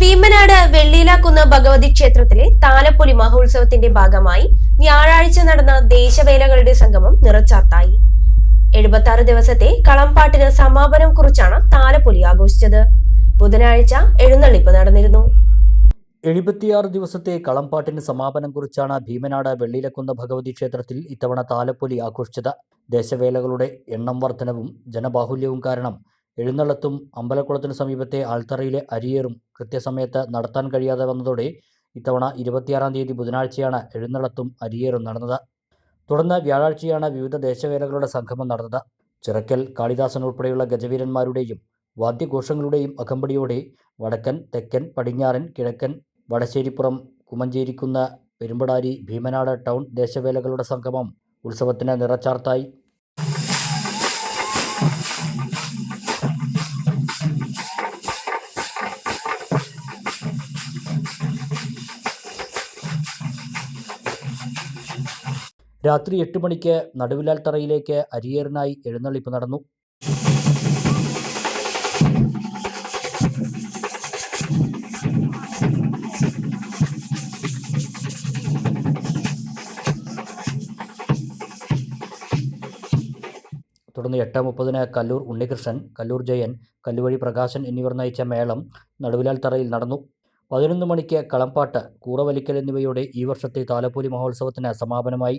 ഭീമനാട് വെള്ളിയിലാക്കുന്ന് ഭഗവതി ക്ഷേത്രത്തിലെ താലപ്പൊലി മഹോത്സവത്തിന്റെ ഭാഗമായി വ്യാഴാഴ്ച നടന്ന ദേശവേലകളുടെ സംഗമം നിറച്ചാർത്തായി. എഴുപത്തി ആറ് ദിവസത്തെ കളംപാട്ടിന് സമാപനം കുറിച്ചാണ് താലപ്പൊലി ആഘോഷിച്ചത്. ബുധനാഴ്ച എഴുന്നള്ളിപ്പ് നടന്നിരുന്നു. എഴുപത്തിയാറ് ദിവസത്തെ കളംപാട്ടിന് സമാപനം കുറിച്ചാണ് ഭീമനാട് വെള്ളിയിലക്കുന്ന് ഭഗവതി ക്ഷേത്രത്തിൽ ഇത്തവണ താലപ്പൊലി ആഘോഷിച്ചത്. ദേശവേലകളുടെ എണ്ണം വർധനവും ജനബാഹുല്യവും കാരണം എഴുന്നള്ളത്തും അമ്പലക്കുളത്തിന് സമീപത്തെ ആൾത്തറയിലെ അരിയേറും കൃത്യസമയത്ത് നടത്താൻ കഴിയാതെ വന്നതോടെ ഇത്തവണ ഇരുപത്തിയാറാം തീയതി ബുധനാഴ്ചയാണ് എഴുന്നള്ളത്തും അരിയേറും നടന്നത്. തുടർന്ന് വ്യാഴാഴ്ചയാണ് വിവിധ ദേശവേലകളുടെ സംഗമം നടന്നത്. ചിറക്കൽ കാളിദാസൻ ഉൾപ്പെടെയുള്ള ഗജവീരന്മാരുടെയും വാദ്യഘോഷങ്ങളുടെയും അകമ്പടിയോടെ വടക്കൻ തെക്കൻ പടിഞ്ഞാറൻ കിഴക്കൻ വടശ്ശേരിപ്പുറം കുമഞ്ചേരിക്കുന്ന പെരുമ്പടാരി ഭീമനാട് ടൗൺ ദേശവേലകളുടെ സംഗമം ഉത്സവത്തിന് നിറച്ചാർത്തായി. രാത്രി എട്ട് മണിക്ക് നടുവിലാൽ തറയിലേക്ക് അരിയേറിനായി എഴുന്നള്ളിപ്പ് നടന്നു. തുടർന്ന് എട്ട് മുപ്പതിന് കല്ലൂർ ഉണ്ണികൃഷ്ണൻ കല്ലൂർ ജയൻ കല്ലുവഴി പ്രകാശൻ എന്നിവർ നയിച്ച മേളം നടുവിലാൽ തറയിൽ നടന്നു. പതിനൊന്ന് മണിക്ക് കളംപാട്ട് കൂറവലിക്കൽ എന്നിവയോടെ ഈ വർഷത്തെ താലപ്പൊലി മഹോത്സവത്തിന് സമാപനമായി.